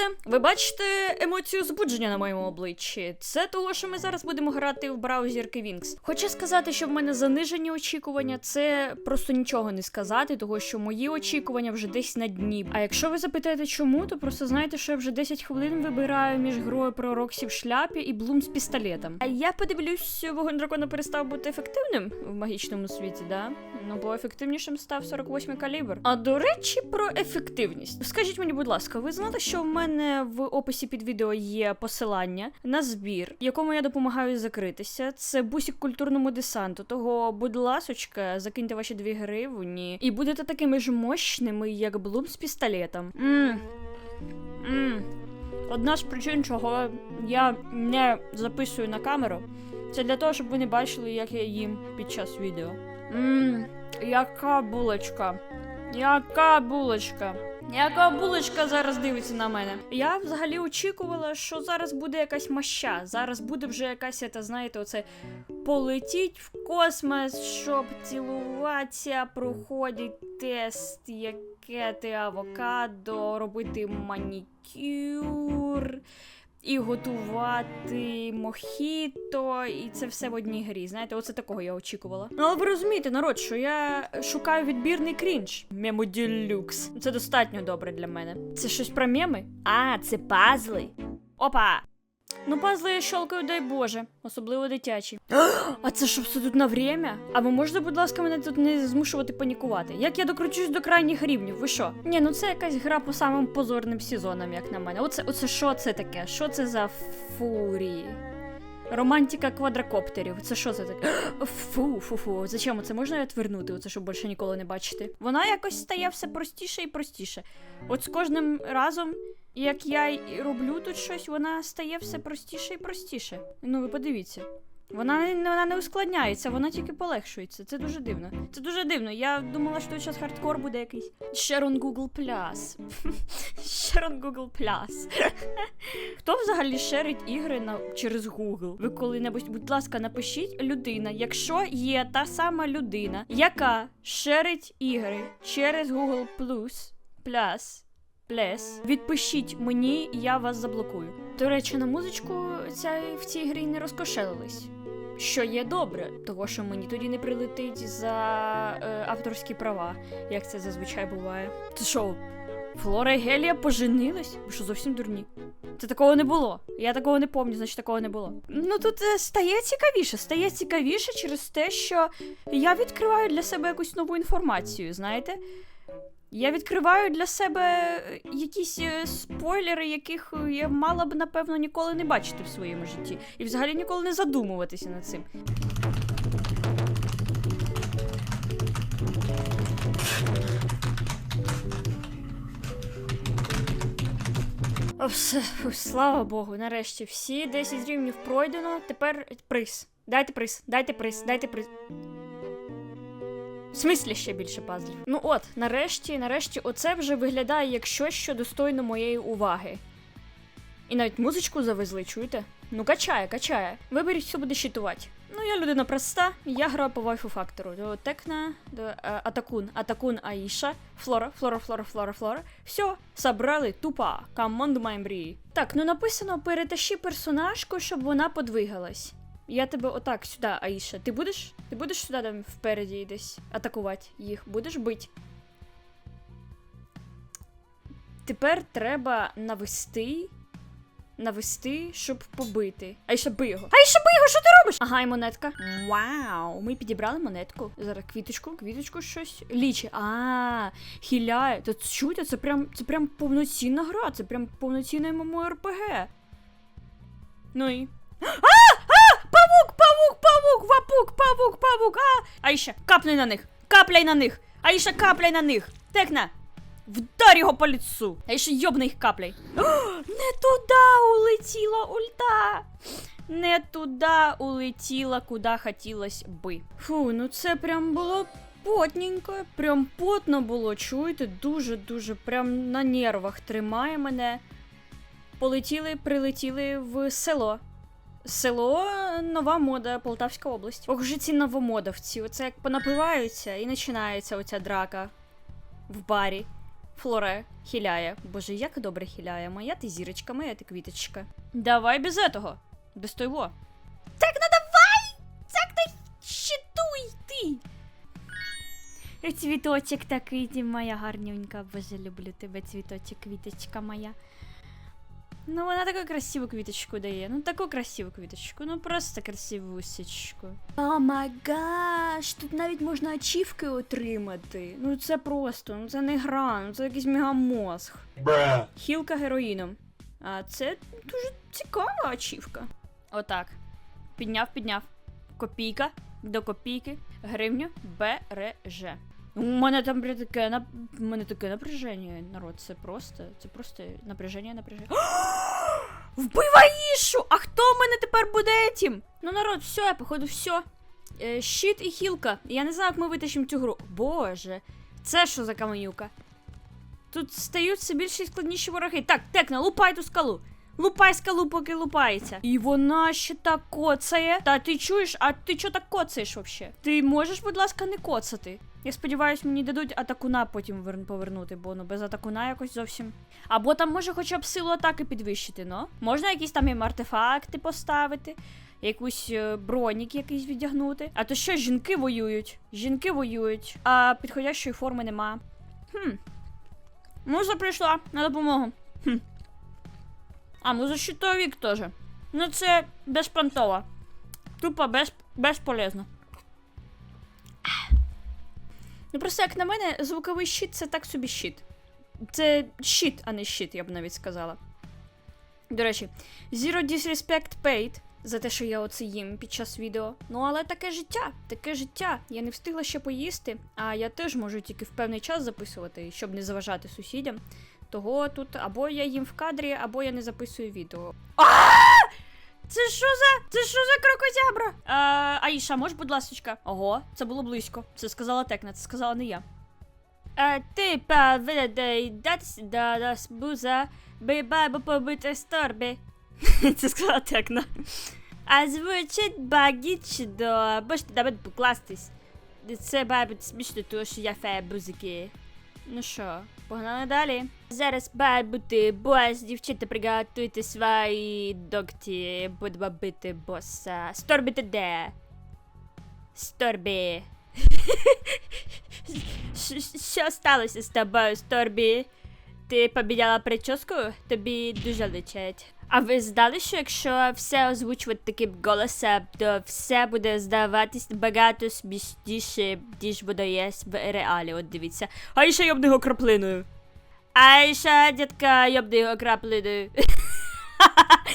бачите? Ви бачите емоцію збудження на моєму обличчі. Це того, що ми зараз будемо грати в браузер Wings. Хочу сказати, що в мене занижені очікування, це просто нічого не сказати, того що мої очікування вже десь на дні. А якщо ви запитаєте, чому, то просто знаєте, що я вже 10 хвилин вибираю між грою про Роксі в шляпі і Блум з пістолетом. А я подивлюсь, вогонь дракона перестав бути ефективним в магічному світі, да? Ну, бо ефективнішим став 48 калібр. А до речі, про ефективність. Скажіть мені, будь ласка, ви знали, що в мене в описі під відео є посилання на збір, якому я допомагаю закритися. Це бусік культурному десанту. Того, будь ласочка, закиньте ваші дві гривні і будете такими ж мощними, як Блум з пістолетом. Мм. Мм. Одна з причин, чого я не записую на камеру, це для того, щоб ви не бачили, як я їм під час відео. Мм, яка булочка. Яка булочка. Яка булочка зараз дивиться на мене? Я взагалі очікувала, що зараз буде якась маща. Зараз буде вже якась, та знаєте, оце полетіть в космос, щоб цілуватися, проходить тест, яке ти авокадо, робити манікюр. І готувати мохіто, і це все в одній грі. Знаєте, оце такого я очікувала. Ну, але ви розумієте, народ, що я шукаю відбірний крінж. Мемоділюкс. Це достатньо добре для мене. Це щось про меми? А, це пазли. Опа! Ну, пазли я щолкаю, дай Боже, особливо дитячі. А це що все тут на время? А ви можете, будь ласка, мене тут не змушувати панікувати? Як я докручусь до крайніх рівнів? Ви що? Ні, ну це якась гра по самим позорним сезонам, як на мене. Оце, оце що це таке? Що це за фурії? Романтика квадрокоптерів. Це що це таке? Фу, фу, фу. Зачем це можна відвернути, оце щоб більше ніколи не бачити? Вона якось стає все простіше і простіше. От з кожним разом, як я роблю тут щось, вона стає все простіше і простіше. Ну, ви подивіться. Вона вона не ускладняється, вона тільки полегшується. Це дуже дивно. Це дуже дивно. Я думала, що зараз хардкор буде якийсь. Sharon Google Plus. Sharon Google Plus. Хто взагалі шерить ігри на, через Google? Ви коли-небудь, будь ласка, напишіть людина, якщо є та сама людина, яка шерить ігри через Google Plus, Plus, Плес. Відпишіть мені, я вас заблокую. До речі, на музичку ця в цій грі не розкошелились. Що є добре, того що мені тоді не прилетить за е, авторські права, як це зазвичай буває. Це що, Флора і Гелія поженились? Ви що зовсім дурні? Це такого не було. Я такого не пам'ятаю, значить такого не було. Ну тут е, стає цікавіше, стає цікавіше через те, що я відкриваю для себе якусь нову інформацію, знаєте? Я відкриваю для себе е, якісь е, спойлери, яких е, я мала б, напевно, ніколи не бачити в своєму житті. І взагалі ніколи не задумуватися над цим. О, все, слава Богу, нарешті всі 10 рівнів пройдено. Тепер приз. Дайте приз, дайте приз, дайте приз. В смислі ще більше пазлів. Ну от, нарешті, нарешті, оце вже виглядає як щось, що достойно моєї уваги. І навіть музичку завезли, чуєте? Ну, качає, качає. Виберіть, хто буде щитувати. Ну, я людина проста, я граю по вайфу фактору. До Текна, до е, Атакун, Атакун Аїша, Флора, Флора, Флора, Флора, Флора. Все, собрали тупа. Команд моєї мрії. Так, ну написано перетащи персонажку, щоб вона подвигалась. Я тебе отак сюди, Аїша. Ти будеш? Ти будеш сюди там впереді десь атакувати їх? Будеш бить? Тепер треба навести. Навести, щоб побити. Аїша, бий його. Аїша, бий його, що ти робиш? Ага, і монетка. Вау! Ми підібрали монетку. Зараз квіточку, квіточку щось. Лічі. А, хіляє. Та чуєте, це прям, це прям повноцінна гра, це прям повноцінне ММО-РПГ. Ну і. Павук, павук, вапук, павук, павук, а! Аїша, капни на них, капляй на них! Аїша, капляй на них! Текна! Вдар його по лицу! Аїша, йобни їх капляй! О, не туди улетіла ульта! Не туди улетіла, куди хотілось би. Фу, ну це прям було потненько, прям потно було, чуєте? Дуже-дуже прям на нервах тримає мене. Полетіли, прилетіли в село. Село Нова Мода, Полтавська область. Ох же ці новомодовці. Оце як понапиваються і починається оця драка в барі. Флора хиляє. Боже, як добре хиляє. Моя ти зірочка, моя ти квіточка. Давай без этого. Без того. Так, ну давай! Так ти щитуй ти! Цвіточок такий, моя гарнюнька. Боже, люблю тебе, цвіточок, квіточка моя. Ну, вона таку красиву квіточку дає. Ну, таку красиву квіточку. Ну, просто красивусечку. О май гаш, тут навіть можна ачівки отримати. Ну, це просто, ну це не гра, ну це якийсь мегамозг. Bruh. Хілка героїном. А це дуже цікава ачівка. Отак. Підняв, підняв. Копійка до копійки. Гривню береже. У мене там бля, таке нап... у мене таке напряження, народ. Це просто. Це просто напряження, напряження. Вбивай! А хто в мене тепер буде етім? Ну, народ, все, я походу, все. Щит і хілка. Я не знаю, як ми витащимо цю гру. Боже, це що за каменюка? Тут стають все більше і складніші вороги. Так, Текна, лупай ту скалу. Лупай скалу, поки лупається. І вона ще так коцає. Та ти чуєш, а ти чого так коцаєш вообще? Ти можеш, будь ласка, не коцати. Я сподіваюсь, мені дадуть атакуна потім повернути, бо ну без атакуна якось зовсім. Або там може хоча б силу атаки підвищити, ну? Можна якісь там їм артефакти поставити, якусь е, бронік якийсь віддягнути. А то що, жінки воюють? Жінки воюють, а підходящої форми нема. Хм. Муза прийшла на допомогу. Хм. А, муза щитовик теж. Ну це безпонтово. Тупо без, безполезно. Ну просто як на мене, звуковий щит це так собі щит. Це щит, а не щит, я б навіть сказала. До речі, Zero Disrespect Paid за те, що я оце їм під час відео. Ну, але таке життя, таке життя. Я не встигла ще поїсти, а я теж можу тільки в певний час записувати, щоб не заважати сусідям. Того тут або я їм в кадрі, або я не записую відео. Це що за. Це що за крокозябра? А, Аїша, можеш, будь ласочка? Ого, це було близько. Це сказала Текна, це сказала не я. Ти да буза, биба бо побити сторбі. Це сказала Текна. А звучить багічно, бо ж ти давай покластись. Це бабить смішно, тому що я фея бузики. Ну що, погнали далі. Зараз має бути бос, дівчата, приготуйте свої догті, будемо бити боса. Сторбі ти де? Сторбі. Що сталося з тобою, Сторбі? Ти поміняла прическу? Тобі дуже личить. А ви знали, що якщо все озвучувати таким голосом, то все буде здаватись багато смішніше, ніж воно є в реалі. От дивіться. А ще йобни його краплиною. А ще, дітка, йобни його краплиною.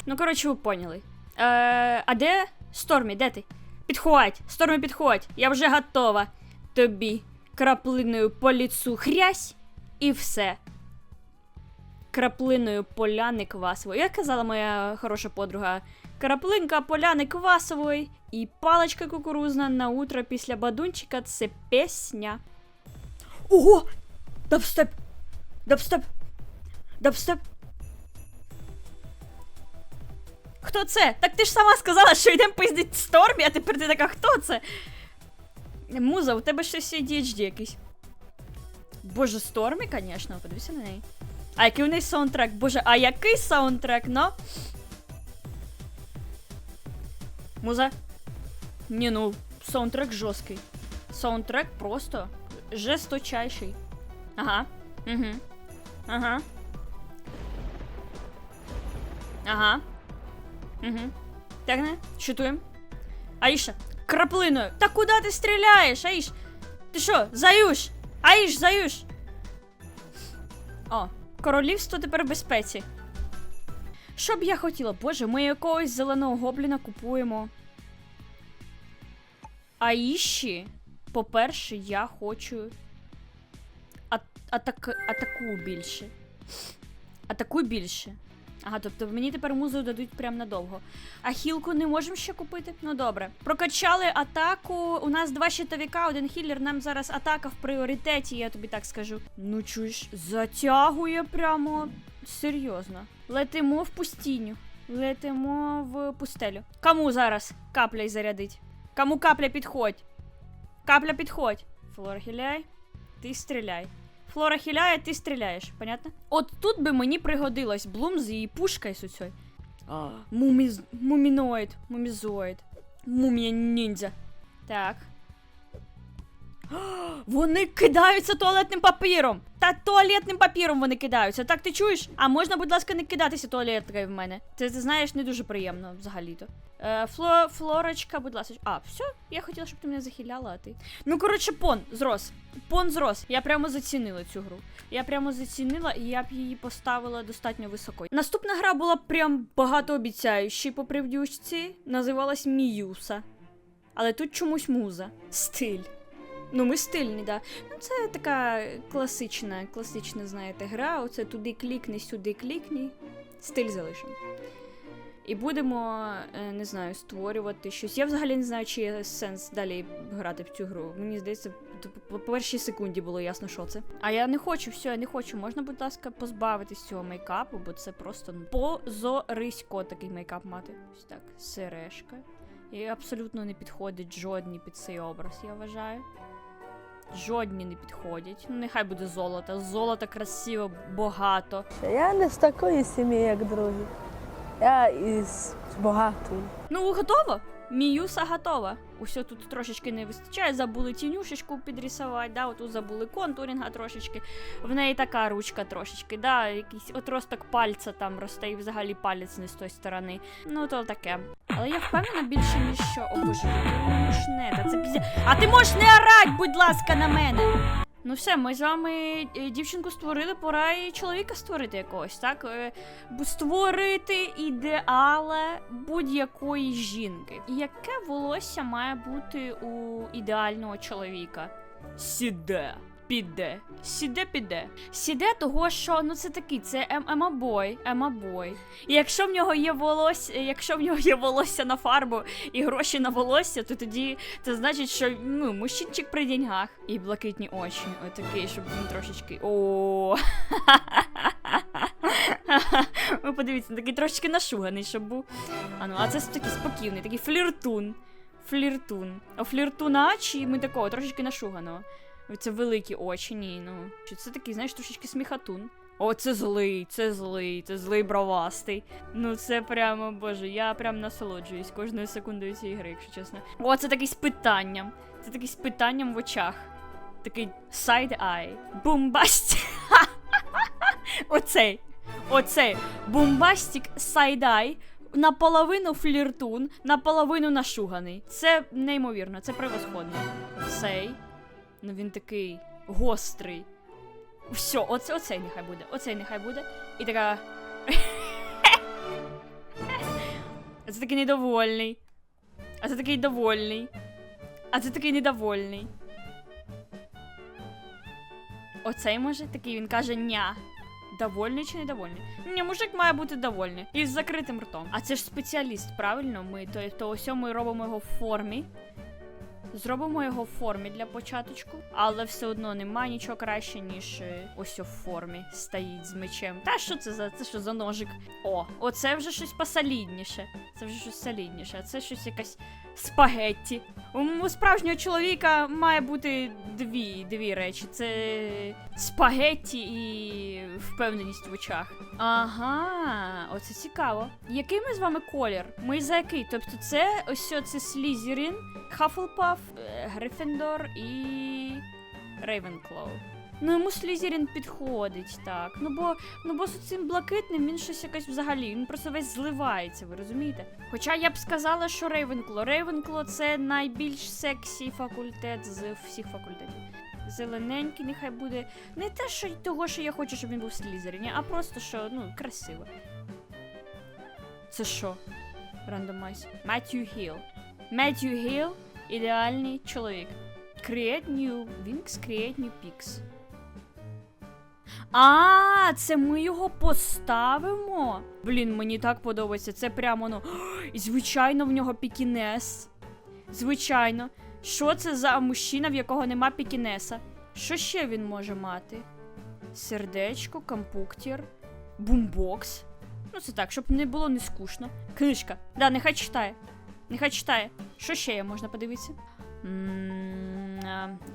ну, коротше, ви поняли. Е, а де Стормі, де ти? Підходь, Стормі, підходь. Я вже готова. Тобі краплиною по ліцу хрясь і все краплиною поляни квасової. Як казала моя хороша подруга, краплинка поляни квасової і паличка кукурузна на утро після бадунчика це пісня. Ого! Дабстеп! Дабстеп! Дабстеп! Хто це? Так ти ж сама сказала, що йдемо пиздить Стормі, а тепер ти така, хто це? Муза, у тебе щось ADHD якийсь. Боже, Стормі, звісно, подивися на неї. А який у неї саундтрек? Боже, а який саундтрек, ну? Муза? Ні, ну, саундтрек жорсткий. Саундтрек просто жесточайший. Ага. Угу. Ага. Ага. Угу. Так, не? Щитуємо. Аїша, краплиною. Та куди ти стріляєш, Аїш? Ти що, заюш? Аїш, заюш. О, королівство тепер в безпеці. Що б я хотіла? Боже, ми якогось зеленого гобліна купуємо. А іщі, по-перше, я хочу. А- атак... атаку більше. Атакуй більше. Ага, тобто мені тепер музу дадуть прям надовго. А хілку не можемо ще купити? Ну добре. Прокачали атаку. У нас два щитовика, один хіллер. Нам зараз атака в пріоритеті, я тобі так скажу. Ну чуєш, затягує прямо серйозно. Летимо в пустіню. Летимо в пустелю. Кому зараз капля й зарядить? Кому капля підходь? Капля підходь. Флор хиляй. Ти стріляй. Флора хиляє, ти стріляєш, понятно? От тут би мені пригодилось Блум з її пушкою суцьою. Муміз... Муміноїд, мумізоїд, мумія ніндзя. Так. Вони кидаються туалетним папіром. Та туалетним папіром вони кидаються. Так ти чуєш? А можна, будь ласка, не кидатися туалеткою в мене. Це ти знаєш не дуже приємно взагалі-то. Е, фло, флорочка, будь ласка. А, все, я хотіла, щоб ти мене захиляла, а ти. Ну, коротше, пон зрос. Пон зрос. Я прямо зацінила цю гру. Я прямо зацінила, і я б її поставила достатньо високо. Наступна гра була прям багатообіцяюча по привдючці. Називалась Міюса. Але тут чомусь муза. Стиль. Ну, ми стильні, да. Ну, це така класична, класична, знаєте, гра. Оце туди клікни, сюди клікні. Стиль залишимо. І будемо, е, не знаю, створювати щось. Я взагалі не знаю, чи є сенс далі грати в цю гру. Мені здається, по першій секунді було ясно, що це. А я не хочу, все, я не хочу. Можна, будь ласка, позбавитись цього мейкапу, бо це просто позорисько такий мейкап мати. Ось так, сережка. І абсолютно не підходить жодні під цей образ, я вважаю. Жодні не підходять. Ну, нехай буде золото. Золото красиво, багато. Я не з такої сім'ї, як другі. Я із багатої. Ну, готово? Міюса готова. Усьо тут трошечки не вистачає. Забули тінюшечку підрисувати, да, отут забули контурінга трошечки. В неї така ручка трошечки, да, якийсь отросток пальця там росте, і взагалі палець не з тої сторони. Ну, то таке. Але я впевнена більше, ніж що. О боже, мушне, та це пізня. А ти можеш не орать, будь ласка, на мене. Ну все, ми з вами е, дівчинку створили, пора і чоловіка створити якогось, так? Е, Створити ідеала будь-якої жінки. Яке волосся має бути у ідеального чоловіка? Сіде. Піде. Сіде, піде. Сіде того, що ну це такий, це ем- емабой, емабой. І якщо в нього є волосся, якщо в нього є волосся на фарбу і гроші на волосся, то тоді це значить, що ну, мужчинчик при деньгах. І блакитні очі. Отакий, щоб він трошечки. О. Ви подивіться, такий трошечки нашуганий, щоб був. А ну, а це такий спокійний, такий фліртун. Фліртун. А фліртуна чи ми такого трошечки нашуганого. Це великі очі, ні, ну. Чи це такий, знаєш, трошечки сміхатун. О, це злий, це злий, це злий бровастий. Ну це прямо, боже, я прям насолоджуюсь кожною секундою цієї гри, якщо чесно. О, це такий з питанням. Це такий з питанням в очах. Такий side-eye. Бумбасті. Оцей. Оцей. Бумбастік сайдай. Наполовину фліртун, наполовину нашуганий. Це неймовірно, це превосходно. Цей. Ну він такий гострий. Все, оце, оцей нехай буде. Оцей нехай буде. І така. А це такий недовольний. А це такий довольний. А це такий недовольний. Оцей може такий, він каже ня. Довольний чи недовольний? Ні, мужик має бути довольний. І з закритим ртом. А це ж спеціаліст, правильно? Ми то, то ось ми робимо його в формі. Зробимо його в формі для початочку, але все одно немає нічого краще, ніж е, ось у формі стоїть з мечем. Та що це за це що за ножик? О, оце вже щось посолідніше. Це вже щось солідніше, а це щось якась спагетті. У справжнього чоловіка має бути дві, дві речі: це спагетті і впевненість в очах. Ага, оце цікаво. Який ми з вами колір? Ми за який? Тобто, це ось це Слізерін, Хафлпаф, е, Гриффіндор і Рейвенклоу. Ну, йому Слізерін підходить, так. Ну бо, ну бо з цим блакитним він щось якось взагалі, він просто весь зливається, ви розумієте? Хоча я б сказала, що Рейвенкло. Рейвенкло це найбільш сексі факультет з всіх факультетів. Зелененький, нехай буде. Не те, що того, що я хочу, щоб він був Слізеріні, а просто що, ну, красиво. Це що? Рандомайз. Меттью Гіл. Меттью Гіл ідеальний чоловік. Create new wings, create new peaks. А, це ми його поставимо. Блін, мені так подобається. Це прямо ну. І звичайно, в нього пікінес. Звичайно. Що це за мужчина, в якого нема пікінеса? Що ще він може мати? Сердечко, компуктір, бумбокс. Ну, це так, щоб не було не скучно. Книжка. Да, нехай читає. Нехай читає. Що ще є можна подивитися?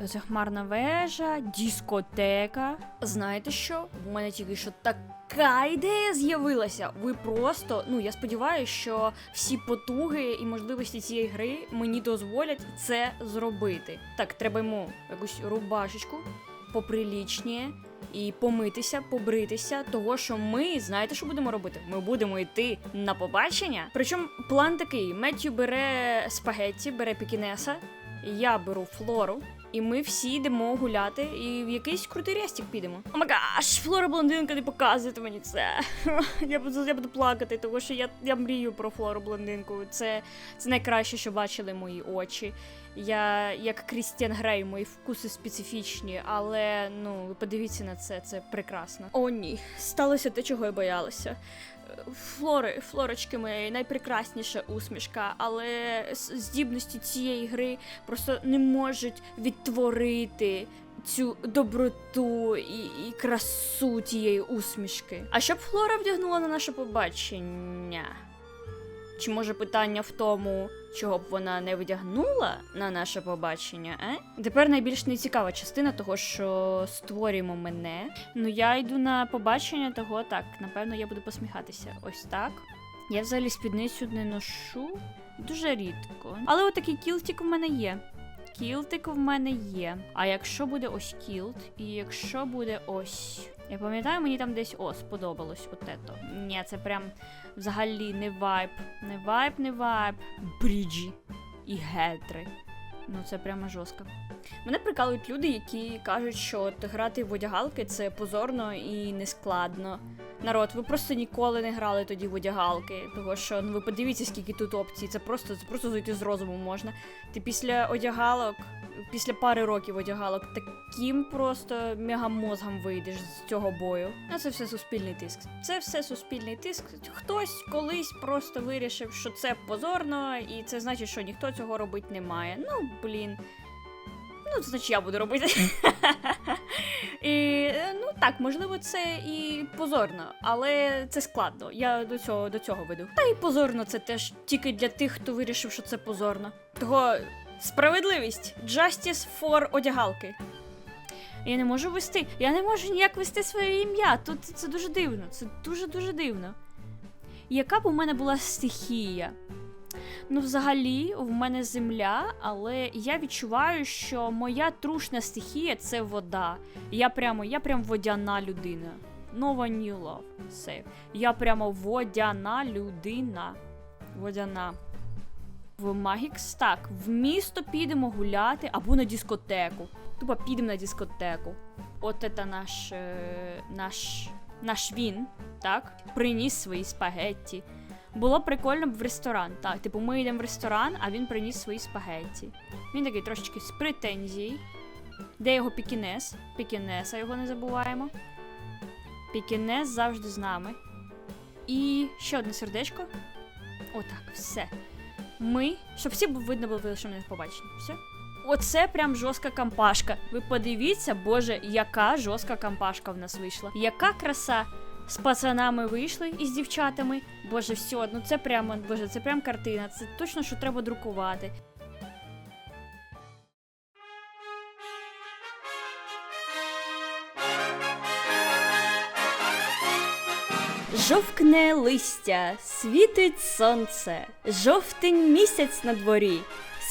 Захмарна вежа, дискотека. Знаєте що? У мене тільки що така ідея з'явилася. Ви просто, ну я сподіваюся, що всі потуги і можливості цієї гри мені дозволять це зробити. Так, треба йому якусь рубашечку поприлічніє. І помитися, побритися, того що ми знаєте, що будемо робити? Ми будемо йти на побачення. Причому план такий: Меттю бере спагетті, бере пікінеса, я беру флору, і ми всі йдемо гуляти і в якийсь крутий рестик підемо. О магаш, флора блондинка, не показуйте мені це. я буду я буду плакати, тому що я, я мрію про флору блондинку. Це, це найкраще, що бачили мої очі. Я як Крістіан Грей, мої вкуси специфічні, але ну подивіться на це, це прекрасно. О, ні, сталося те, чого я боялася. Флори, флорочки моєї найпрекрасніша усмішка, але здібності цієї гри просто не можуть відтворити цю доброту і, і красу тієї усмішки. А що б Флора вдягнула на наше побачення? Чи може питання в тому, чого б вона не вдягнула на наше побачення, е? Тепер найбільш нецікава частина того, що створюємо мене. Ну я йду на побачення того, так, напевно, я буду посміхатися. Ось так. Я взагалі спідницю не ношу дуже рідко. Але отакий кілтик в мене є. Кілтик в мене є. А якщо буде ось кілт, і якщо буде ось. Я пам'ятаю, мені там десь о, сподобалось от ето. Ні, це прям взагалі не вайб. Не вайб, не вайб. Бріджі і гетри. Ну це прямо жорстко. Мене прикалують люди, які кажуть, що от грати в одягалки це позорно і нескладно. Народ, ви просто ніколи не грали тоді в одягалки. Того що ну ви подивіться, скільки тут опцій. Це просто це просто зайти з розуму можна. Ти після одягалок, після пари років одягалок, таким просто мегамозгом вийдеш з цього бою. Ну це все суспільний тиск. Це все суспільний тиск. Хтось колись просто вирішив, що це позорно, і це значить, що ніхто цього робити не має. Ну блін. Ну, значить, я буду робити. І ну так, можливо, це і позорно, але це складно. Я до цього до цього веду. Та і позорно це теж тільки для тих, хто вирішив, що це позорно. Того справедливість. Justice for одягалки. Я не можу вести. Я не можу ніяк вести своє ім'я. Тут це дуже дивно. Це дуже-дуже дивно. Яка б у мене була стихія? Ну, взагалі, в мене земля, але я відчуваю, що моя трушна стихія це вода. Я прямо, я прям водяна людина. No love. Save. Я прямо водяна людина. Водяна. В Магікс так, в місто підемо гуляти або на дискотеку. Тупо підемо на дискотеку. От це наш, е, наш, наш він, так, приніс свої спагетті. Було прикольно б в ресторан. Так, типу, ми йдемо в ресторан, а він приніс свої спагетті. Він такий трошечки з претензій. Де його пікінес? Пікінеса його не забуваємо. Пікінес завжди з нами. І ще одне сердечко. Отак, все. Ми, щоб всі видно було, що ми не побачені. Все. Оце прям жорстка кампашка. Ви подивіться, боже, яка жорстка кампашка в нас вийшла. Яка краса. З пацанами вийшли і з дівчатами. Боже, все, ну це прямо, боже, це прям картина. Це точно, що треба друкувати. Жовкне листя, світить сонце, жовтень місяць на дворі.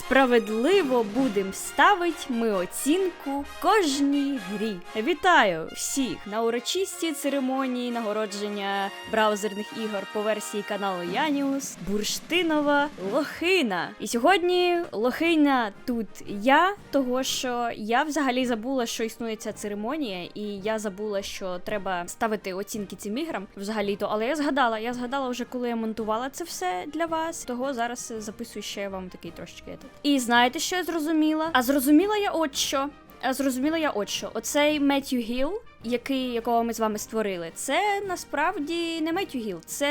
Справедливо будем ставить ми оцінку кожній грі. Вітаю всіх на урочистій церемонії нагородження браузерних ігор по версії каналу Яніус Бурштинова Лохина. І сьогодні Лохина тут я, того що я взагалі забула, що існує ця церемонія, і я забула, що треба ставити оцінки цим іграм взагалі-то. Але я згадала, я згадала вже, коли я монтувала це все для вас. Того зараз записую ще вам такий трошечки. І знаєте, що я зрозуміла? А зрозуміла я от що. А зрозуміла я от що. Оцей Меттью Гіл, який, якого ми з вами створили, це насправді не Меттью Гіл, це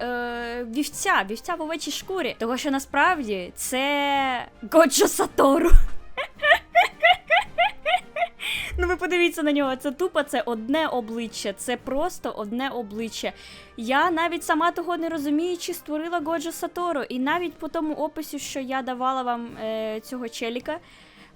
е, вівця, вівця в овечій шкурі. Того що насправді це Годжо Сатору. Ну, ви подивіться на нього, це тупо це одне обличчя, це просто одне обличчя. Я навіть сама того не розуміючи, створила Годжо Сатору. І навіть по тому описі, що я давала вам е, цього челіка,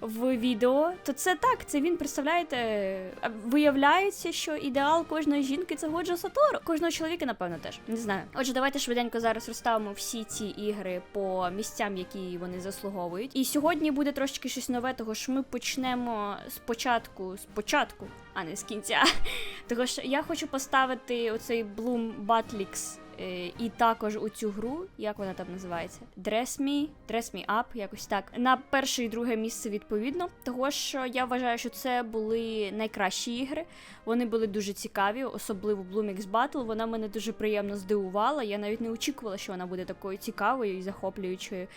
в відео, то це так. Це він представляєте. е, Виявляється, що ідеал кожної жінки це Годжо Сатору. Кожного чоловіка, напевно, теж не знаю. Отже, давайте швиденько зараз розставимо всі ці ігри по місцям, які вони заслуговують. І сьогодні буде трошки щось нове, того що ми почнемо спочатку, спочатку, а не з кінця. Того що я хочу поставити оцей Bloom е, і також у цю гру, як вона там називається? Dress Me, Dress Me Up, якось так. На перше і друге місце відповідно. Того що я вважаю, що це були найкращі ігри. Вони були дуже цікаві, особливо Bloom X Battle. Вона мене дуже приємно здивувала. Я навіть не очікувала, що вона буде такою цікавою і захоплюючою.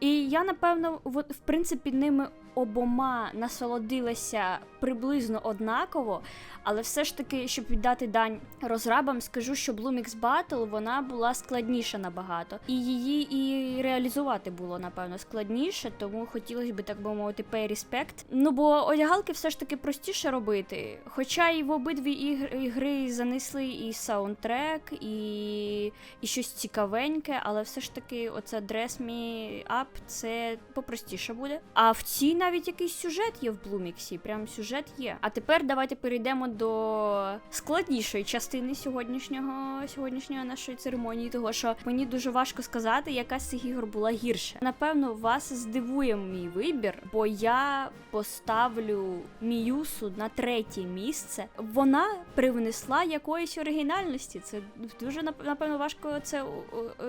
І я, напевно, в, принципі, ними обома насолодилася приблизно однаково, але все ж таки, щоб віддати дань розрабам, скажу, що Bloom X Battle вона була складніша набагато, і її і реалізувати було напевно складніше, тому хотілося б так би мовити pay. Ну бо одягалки все ж таки простіше робити. Хоча і в обидві ігри, занесли і саундтрек, і, і щось цікавеньке, але все ж таки, оце Dress Me Up це попростіше буде. А в цій навіть якийсь сюжет є в Блуміксі. Прям сюжет є. А тепер давайте перейдемо до складнішої частини сьогоднішнього сьогоднішньої нашої церемонії, того що мені дуже важко сказати, яка з цих ігор була гірша. Напевно, вас здивує мій вибір, бо я поставлю Міюсу на третє місце. Вона привнесла якоїсь оригінальності. Це дуже напевно важко це е,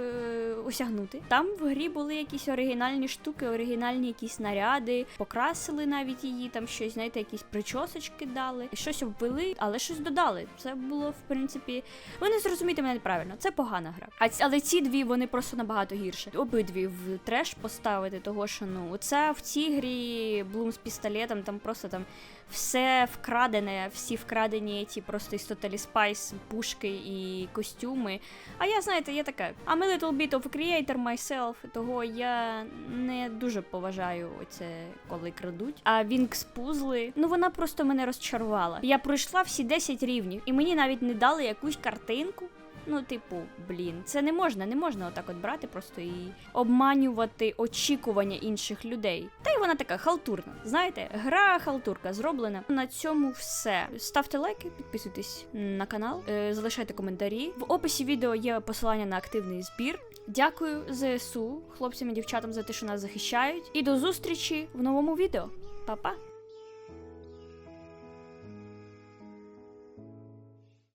осягнути. Там в грі були якісь оригінальні штуки, оригінальні якісь наряди, покрасили навіть її, там щось, знаєте, якісь причосочки дали, щось обвели, але щось додали. Це було в принципі. Ви не зрозумієте мене неправильно, це погана гра. А але ці дві вони просто набагато гірше. Обидві в треш поставити, того що ну це в цій грі Блум з пістолетом, там просто там все вкрадене, всі вкрадені ті просто із Totally Spice пушки і костюми. А я, знаєте, я така, I'm a little bit of a creator myself, того я не дуже поважаю оце, коли крадуть. А Вінкс пузли, ну вона просто мене розчарувала. Я пройшла всі 10 рівнів, і мені навіть не дали якусь картинку. Ну, типу, блін, це не можна, не можна отак от брати просто і обманювати очікування інших людей. Та й вона така халтурна. Знаєте, гра халтурка зроблена. На цьому все. Ставте лайки, підписуйтесь на канал, е, залишайте коментарі. В описі відео є посилання на активний збір. Дякую ЗСУ, хлопцям і дівчатам за те, що нас захищають. І до зустрічі в новому відео. Па-па!